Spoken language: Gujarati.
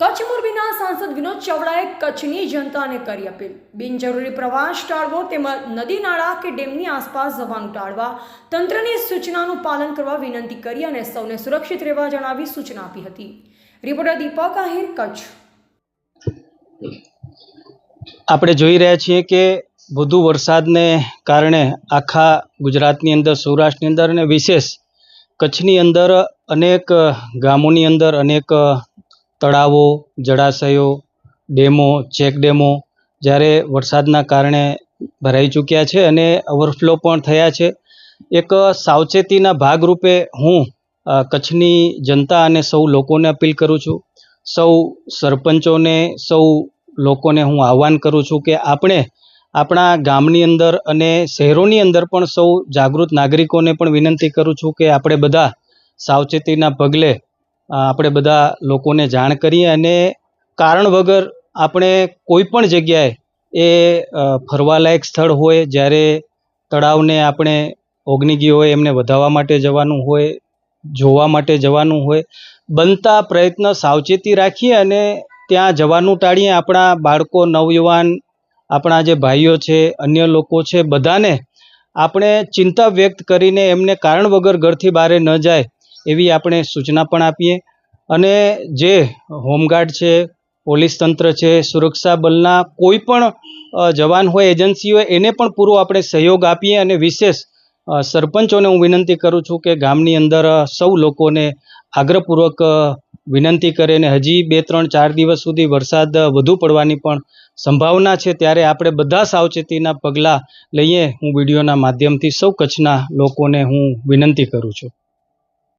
કચ્છ મોરબીના સાંસદ વિનોદ ચાવડાએ કચ્છની જનતાને કરી અપીલ. બિનજરૂરી પ્રવાસ ટાળવો તેમજ નદી નાળા કે ડેમની આસપાસ જવાનું ટાળવા તંત્રની સૂચનાનું પાલન કરવા વિનંતી કરી અને સૌને સુરક્ષિત રહેવા જણાવી સૂચના આપી હતી. રિપોર્ટર દીપક આહિર, કચ્છ. આપણે જોઈ રહ્યા છીએ કે વધુ વરસાદને કારણે આખા ગુજરાતની અંદર, સૌરાષ્ટ્રની અંદર અને વિશેષ કચ્છની અંદર અનેક ગામોની અંદર અનેક તળાવો, જળાશયો, ડેમો, ચેક ડેમો જ્યારે વરસાદના કારણે ભરાઈ ચૂક્યા છે અને ઓવરફ્લો પણ થયા છે. એક સાવચેતીના ભાગરૂપે હું કચ્છની જનતા અને સૌ લોકોને અપીલ કરું છું. સૌ સરપંચોને, સૌ લોકોને હું આહ્વાન કરું છું કે આપણે આપણા ગામની અંદર અને શહેરોની અંદર પણ સૌ જાગૃત નાગરિકોને પણ વિનંતી કરું છું કે આપણે બધા સાવચેતીના પગલે આપણે બધા લોકોને જાણ કરીએ અને કારણ વગર આપણે કોઈ પણ જગ્યાએ એ ફરવાલાયક સ્થળ હોય, જ્યારે તળાવને આપણે ઓગનીગી હોય, એમને વધાવવા માટે જવાનું હોય, જોવા માટે જવાનું હોય, બનતા પ્રયત્ન સાવચેતી રાખીએ અને ત્યાં જવાનું ટાળીએ. આપણા બાળકો, નવયુવાન, આપણા જે ભાઈઓ છે, અન્ય લોકો છે, બધાને આપણે ચિંતા વ્યક્ત કરીને એમને કારણ વગર ઘરથી બહાર ન જાય. એવી આપણે સૂચના પણ આપીએ. અને જે હોમગાર્ડ છે, પોલીસ તંત્ર છે, સુરક્ષા બલના કોઈ પણ જવાન હોય, એજન્સી હોય, એને પણ પૂરો આપણે સહયોગ આપીએ અને વિશેષ સરપંચોને હું વિનંતી કરું છું કે ગામની અંદર સૌ લોકોને આગ્રહપૂર્વક વિનંતી કરે અને હજી બે, ત્રણ, ચાર દિવસ સુધી વરસાદ વધુ પડવાની પણ સંભાવના છે. ત્યારે આપણે બધા સાવચેતીના પગલાં લઈએ. હું વિડીયોના માધ્યમથી સૌ કચ્છના લોકોને હું વિનંતી કરું છું.